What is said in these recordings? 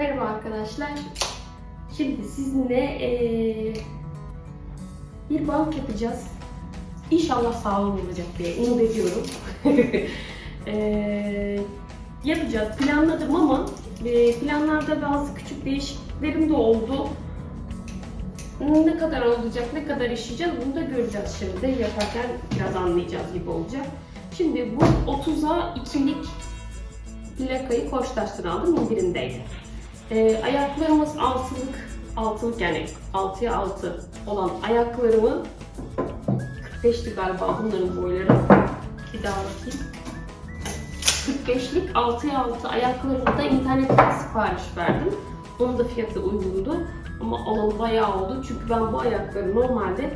Merhaba arkadaşlar. Şimdi sizinle eee, bir bank yapacağız. İnşallah sağlam olacak diye umut ediyorum. Eee, yapacağız. Planladım ama eee, planlarda bazı küçük değişikliklerim de oldu. Ne kadar olacak, ne kadar işleyeceğiz bunu da göreceğiz şimdi. Yaparken biraz anlayacağız gibi olacak. Şimdi bu 30'a 2'lik plakayı Koçtaş'tan aldım indirimdeydi. Ee, ayaklarımız altılık, altılık yani 6'ya 6 olan ayaklarımı 45'ti galiba bunların boyları. Bir daha bakayım. 45'lik 6'ya 6 ayaklarımı da internetten sipariş verdim. Onun da fiyatı uygundu. Ama alalı bayağı oldu. Çünkü ben bu ayakları normalde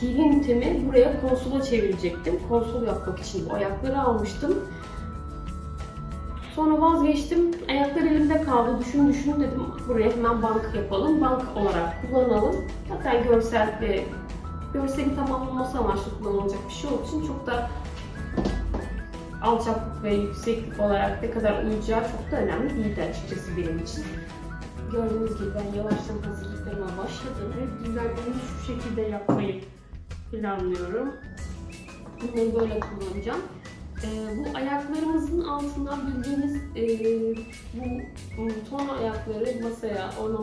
TV ünitemi buraya konsola çevirecektim. Konsol yapmak için bu ayakları almıştım. Sonra vazgeçtim. Ayaklar elimde kaldı. Düşün düşün dedim. Buraya hemen bank yapalım. Bank olarak kullanalım. Zaten görsel ve görselin tamamlaması amaçlı kullanılacak bir şey olduğu için çok da alçaklık ve yükseklik olarak ne kadar uyacağı çok da önemli değildi açıkçası benim için. Gördüğünüz gibi ben yavaştan hazırlıklarıma başladım ve düzenlemeyi şu şekilde yapmayı planlıyorum. Bunları böyle kullanacağım. Ee, bu ayaklarımızın altından bildiğiniz e, bu ton ayakları masaya, ona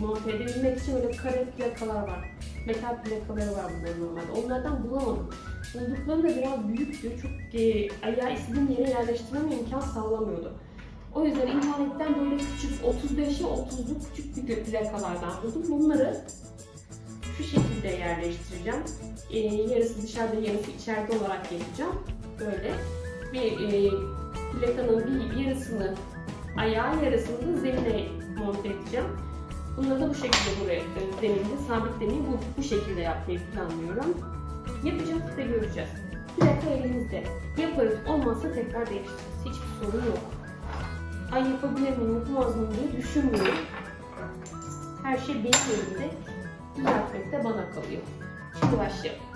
monte edebilmek için böyle kare plakalar var. Metal plakaları var bunların normalde. Onlardan bulamadım. Buldukları da biraz büyüktü. Çok e, ayağı istediğim yere yerleştirmeme imkan sağlamıyordu. O yüzden internetten böyle küçük 35'e 30'luk küçük bir plakalardan buldum. Bunları şu şekilde yerleştireceğim. Ee, yarısı dışarıda, yarısı içeride olarak yapacağım. Böyle bir e, plakanın bir yarısını ayağı yarısını da zemine monte edeceğim. Bunları da bu şekilde buraya e, zeminde sabitlemeyi bu, bu şekilde yapmayı planlıyorum. Yapacağız ve göreceğiz. Plaka elimizde. Yaparız olmazsa tekrar değiştiririz. Hiçbir sorun yok. Ay yapabilir miyim, yapamaz mıyım diye düşünmüyorum. Her şey benim elimde. Düzeltmek de bana kalıyor. Şimdi başlayalım.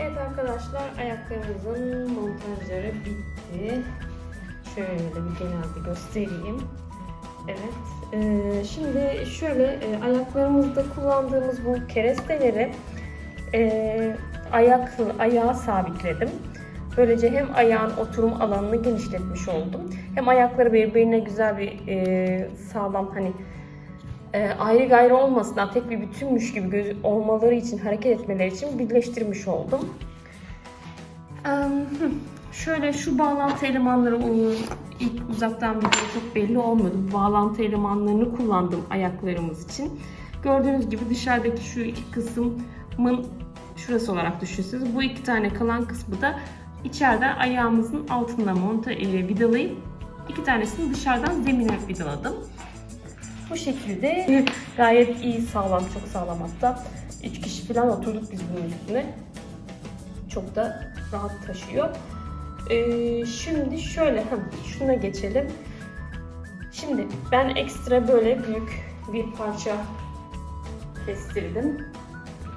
Evet arkadaşlar ayaklarımızın montajları bitti. Şöyle de bir genelde göstereyim. Evet. eee, şimdi şöyle e, ayaklarımızda kullandığımız bu keresteleri e, ayak ayağa sabitledim. Böylece hem ayağın oturum alanını genişletmiş oldum. Hem ayakları birbirine güzel bir e, sağlam hani e, ayrı gayrı olmasından tek bir bütünmüş gibi göz olmaları için, hareket etmeleri için birleştirmiş oldum. Hı, Şöyle şu bağlantı elemanları ilk uzaktan bir çok belli olmadı. Bu bağlantı elemanlarını kullandım ayaklarımız için. Gördüğünüz gibi dışarıdaki şu iki kısmın şurası olarak düşünseniz. Bu iki tane kalan kısmı da içeriden ayağımızın altına monte e, vidalayıp iki tanesini dışarıdan zemine vidaladım. Bu şekilde gayet iyi sağlam, çok sağlam hatta. Üç kişi falan oturduk biz bunun üstüne. Çok da rahat taşıyor. Ee, şimdi şöyle, şuna geçelim. Şimdi ben ekstra böyle büyük bir parça kestirdim.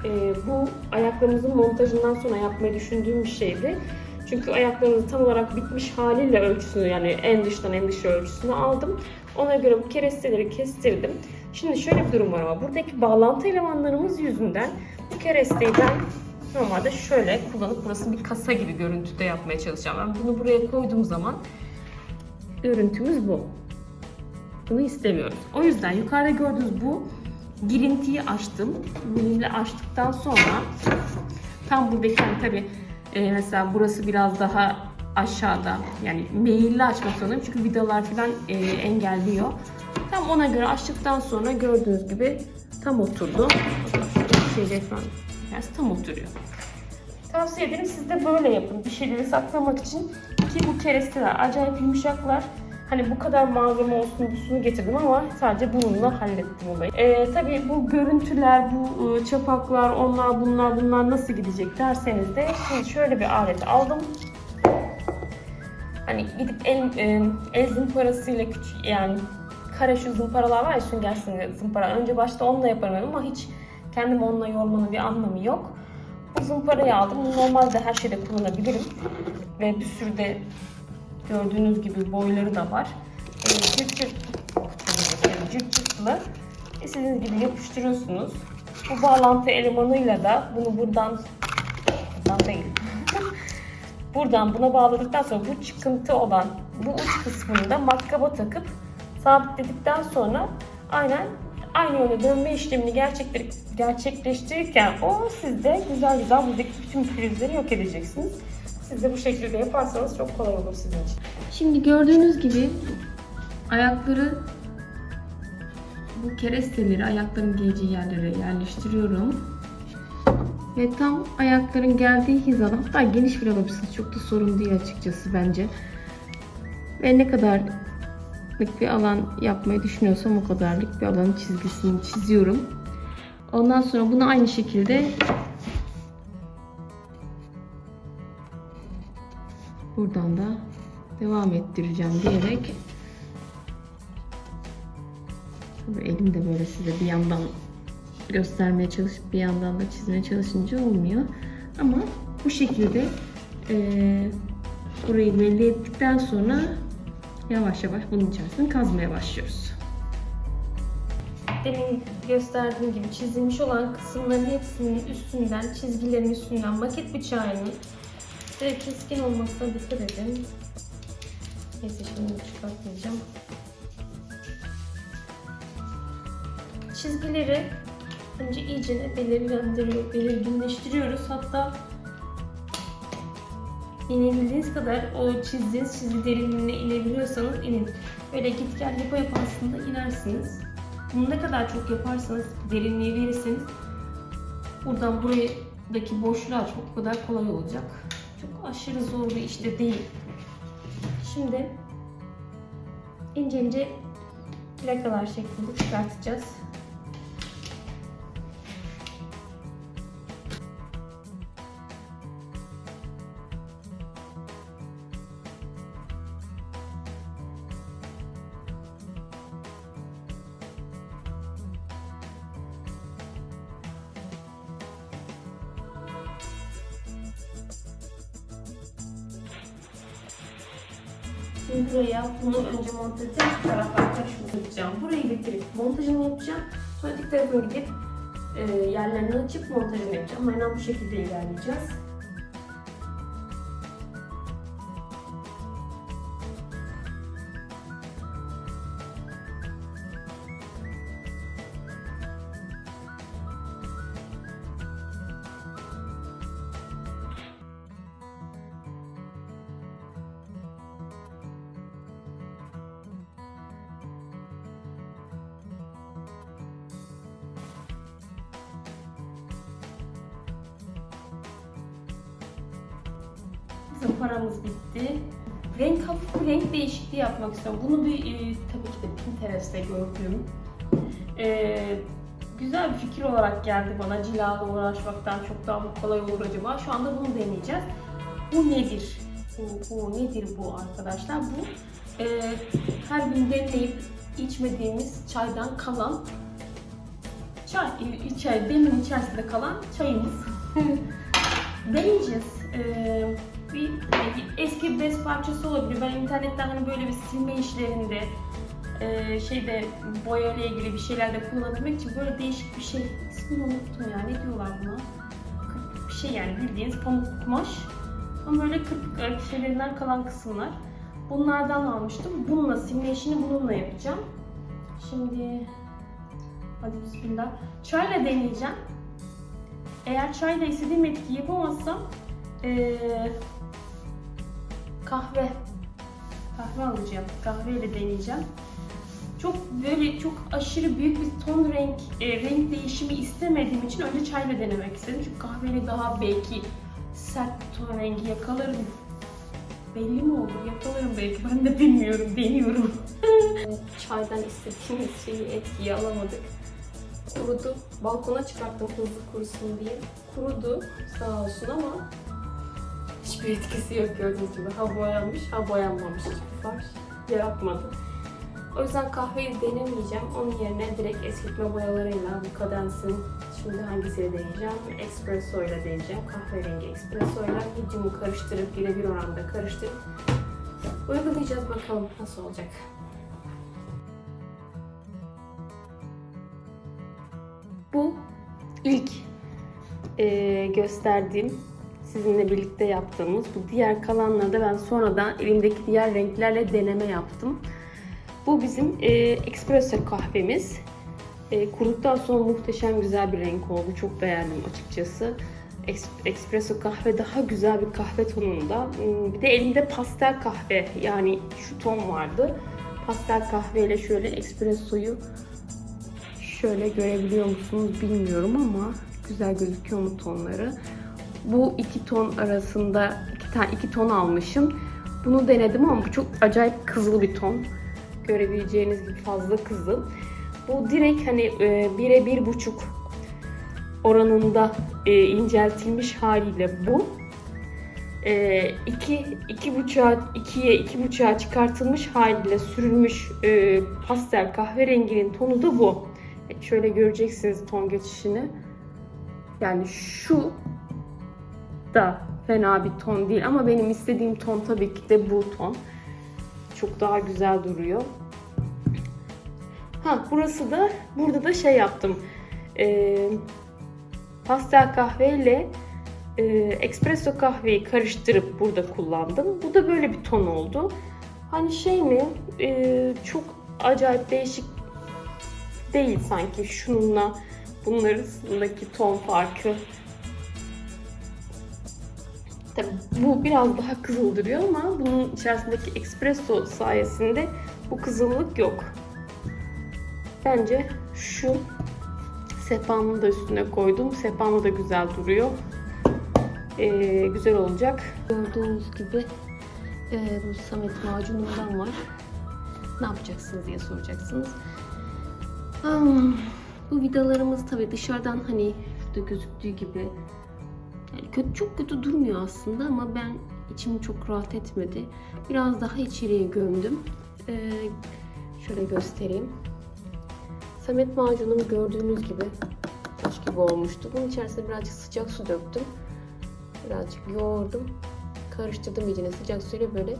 Ee, bu ayaklarımızın montajından sonra yapmayı düşündüğüm bir şeydi. Çünkü ayaklarımızı tam olarak bitmiş haliyle ölçüsünü yani en dıştan en dışa ölçüsünü aldım. Ona göre bu keresteleri kestirdim. Şimdi şöyle bir durum var ama buradaki bağlantı elemanlarımız yüzünden bu keresteyi ben normalde şöyle kullanıp burası bir kasa gibi görüntüde yapmaya çalışacağım. Ben bunu buraya koyduğum zaman görüntümüz bu. Bunu istemiyoruz. O yüzden yukarıda gördüğünüz bu girintiyi açtım. Milimle açtıktan sonra tam buradaki hani tabii e, mesela burası biraz daha aşağıda yani meyilli açmak zorundayım çünkü vidalar falan e, engelliyor. Tam ona göre açtıktan sonra gördüğünüz gibi tam oturdu. Şeyde efendim, yani tam oturuyor. Tavsiye ederim siz de böyle yapın. Bir şeyleri saklamak için ki bu keresteler acayip yumuşaklar. Hani bu kadar malzeme olsun busunu getirdim ama sadece bununla hallettim olayı. Ee, tabii bu görüntüler, bu e, çapaklar, onlar bunlar bunlar nasıl gidecek derseniz de şimdi şöyle bir alet aldım. Hani gidip el, e, el zımparasıyla küçük yani kare şu zımparalar var ya sünger zımpara. Önce başta onunla yaparım ama hiç kendimi onunla yormanın bir anlamı yok. Bu zımparayı aldım. Normalde her şeyde kullanabilirim. Ve bir sürü de gördüğünüz gibi boyları da var. Ee, cırt cırt, cırt cırtlı istediğiniz gibi yapıştırıyorsunuz. Bu bağlantı elemanıyla da bunu buradan buradan değil. buradan buna bağladıktan sonra bu çıkıntı olan bu uç kısmını da matkaba takıp sabitledikten sonra aynen aynı yöne dönme işlemini gerçekleştirirken o sizde güzel güzel buradaki bütün pürüzleri yok edeceksiniz. Siz de bu şekilde yaparsanız çok kolay olur sizin için. Şimdi gördüğünüz gibi ayakları bu keresteleri ayakların giyeceği yerlere yerleştiriyorum. Ve tam ayakların geldiği hizada hatta geniş bile alabilirsiniz. Çok da sorun değil açıkçası bence. Ve ne kadarlık bir alan yapmayı düşünüyorsam o kadarlık bir alanın çizgisini çiziyorum. Ondan sonra bunu aynı şekilde buradan da devam ettireceğim diyerek Tabii elimde böyle size bir yandan göstermeye çalışıp bir yandan da çizmeye çalışınca olmuyor. Ama bu şekilde eee, burayı belli ettikten sonra yavaş yavaş bunun içerisini kazmaya başlıyoruz. Demin gösterdiğim gibi çizilmiş olan kısımların hepsinin üstünden, çizgilerin üstünden maket bıçağını ve keskin olmasına dikkat edin. Neyse şimdi çıkartmayacağım. Çizgileri önce iyice belirlendiriyor, belirginleştiriyoruz. Hatta inebildiğiniz kadar o çizdiğiniz çizgi derinliğine inebiliyorsanız inin. Böyle git gel yapa yapa aslında inersiniz. Bunu ne kadar çok yaparsanız, derinliği verirseniz buradan buradaki boşluğu açmak o kadar kolay olacak. Çok aşırı zor bir iş de değil. Şimdi ince ince plakalar şeklinde çıkartacağız. Şimdi buraya bunu önce monte edeceğim. Bu taraflar karıştıracağım. Burayı bitirip montajını yapacağım. Sonra dik tarafına gidip e, yerlerini açıp montajını yapacağım. Aynen bu şekilde ilerleyeceğiz. Zımparamız bitti. Renk hafif renk değişikliği yapmak istiyorum. Bunu bir e, tabii ki de Pinterest'te gördüm. E, güzel bir fikir olarak geldi bana. Cilala uğraşmaktan çok daha mı kolay olur acaba? Şu anda bunu deneyeceğiz. Bu nedir? Bu, bu nedir bu arkadaşlar? Bu e, her gün demleyip içmediğimiz çaydan kalan çay, e, çay demin içerisinde kalan çayımız. Deneyeceğiz. Ee, bir eski bir bez parçası olabilir. Ben internetten hani böyle bir silme işlerinde e, şeyde boya ile ilgili bir şeylerde kullanabilmek için böyle değişik bir şey. İsmini unuttum ya. Ne diyorlar buna? Bir şey yani bildiğiniz pamuk kumaş. Ama böyle kırpık kırpık şeylerinden kalan kısımlar. Bunlardan almıştım. Bununla silme işini bununla yapacağım. Şimdi Hadi bismillah. Çayla deneyeceğim. Eğer çayla istediğim etkiyi yapamazsam ee, kahve kahve alacağım. Kahveyle deneyeceğim. Çok böyle çok aşırı büyük bir ton renk e, renk değişimi istemediğim için önce çayla denemek istedim. Çünkü kahveyle daha belki sert bir ton rengi yakalarım. Belli mi olur? Yakalarım belki. Ben de bilmiyorum. Deniyorum. Çaydan istediğimiz şeyi etkiyi alamadık. Kurudu. Balkona çıkarttım hızlı kurusun diye. Kurudu sağ olsun ama hiçbir etkisi yok gördüğünüz gibi. Ha boyanmış, ha boyanmamış. Hiçbir fark yaratmadı. O yüzden kahveyi denemeyeceğim. Onun yerine direkt eskitme boyalarıyla bu kadensin şimdi hangisiyle deneyeceğim? Espresso ile deneyeceğim. Kahverengi espresso ile medium'u karıştırıp yine bir oranda karıştırıp uygulayacağız bakalım nasıl olacak. Bu ilk eee, gösterdiğim sizinle birlikte yaptığımız bu diğer kalanları da ben sonradan elimdeki diğer renklerle deneme yaptım. Bu bizim e, espresso kahvemiz. E, kuruduktan sonra muhteşem güzel bir renk oldu. Çok beğendim açıkçası. Es- espresso kahve daha güzel bir kahve tonunda. Hmm, Bir de elimde pastel kahve yani şu ton vardı. Pastel kahveyle şöyle espressoyu şöyle görebiliyor musunuz bilmiyorum ama güzel gözüküyor mu tonları. Bu iki ton arasında iki, tane, iki ton almışım. Bunu denedim ama bu çok acayip kızıl bir ton görebileceğiniz gibi fazla kızıl. Bu direkt hani e, bir buçuk oranında e, inceltilmiş haliyle bu. E, iki, iki buçuğa, ikiye iki buçuğa çıkartılmış haliyle sürülmüş e, pastel kahverenginin tonu da bu. E, şöyle göreceksiniz ton geçişini. Yani şu da fena bir ton değil ama benim istediğim ton tabii ki de bu ton çok daha güzel duruyor. Ha burası da burada da şey yaptım. Ee, pastel kahveyle e, espresso kahveyi karıştırıp burada kullandım. Bu da böyle bir ton oldu. Hani şey mi e, çok acayip değişik değil sanki şununla bunların arasındaki ton farkı. Tabii bu biraz daha kızıl duruyor ama bunun içerisindeki espresso sayesinde bu kızıllık yok. Bence şu sehpanın da üstüne koydum. Sehpanı da güzel duruyor. Ee, güzel olacak. Gördüğünüz gibi e, bu Samet macunundan var. Ne yapacaksınız diye soracaksınız. Hmm, bu vidalarımız tabii dışarıdan hani şurada gözüktüğü gibi kötü, çok kötü durmuyor aslında ama ben içim çok rahat etmedi. Biraz daha içeriye gömdüm. Ee, şöyle göstereyim. Samet macunum gördüğünüz gibi taş gibi olmuştu. Bunun içerisine birazcık sıcak su döktüm. Birazcık yoğurdum. Karıştırdım iyicene sıcak suyla böyle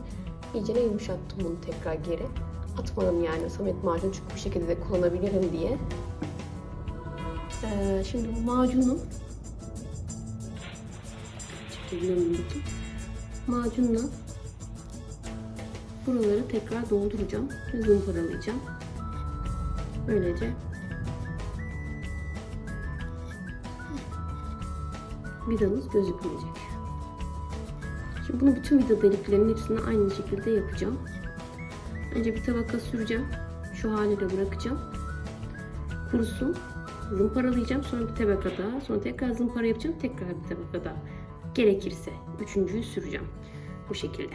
iyicene yumuşattım bunu tekrar geri. Atmadım yani Samet macunu çünkü bu şekilde de kullanabilirim diye. Ee, şimdi bu macunu bakayım. Macunla buraları tekrar dolduracağım ve zımparalayacağım. Böylece vidamız gözükmeyecek. Şimdi bunu bütün vida deliklerinin hepsini aynı şekilde yapacağım. Önce bir tabaka süreceğim. Şu haliyle bırakacağım. Kurusun. Zımparalayacağım. Sonra bir tabaka daha. Sonra tekrar zımpara yapacağım. Tekrar bir tabaka daha. Gerekirse üçüncüyü süreceğim. Bu şekilde.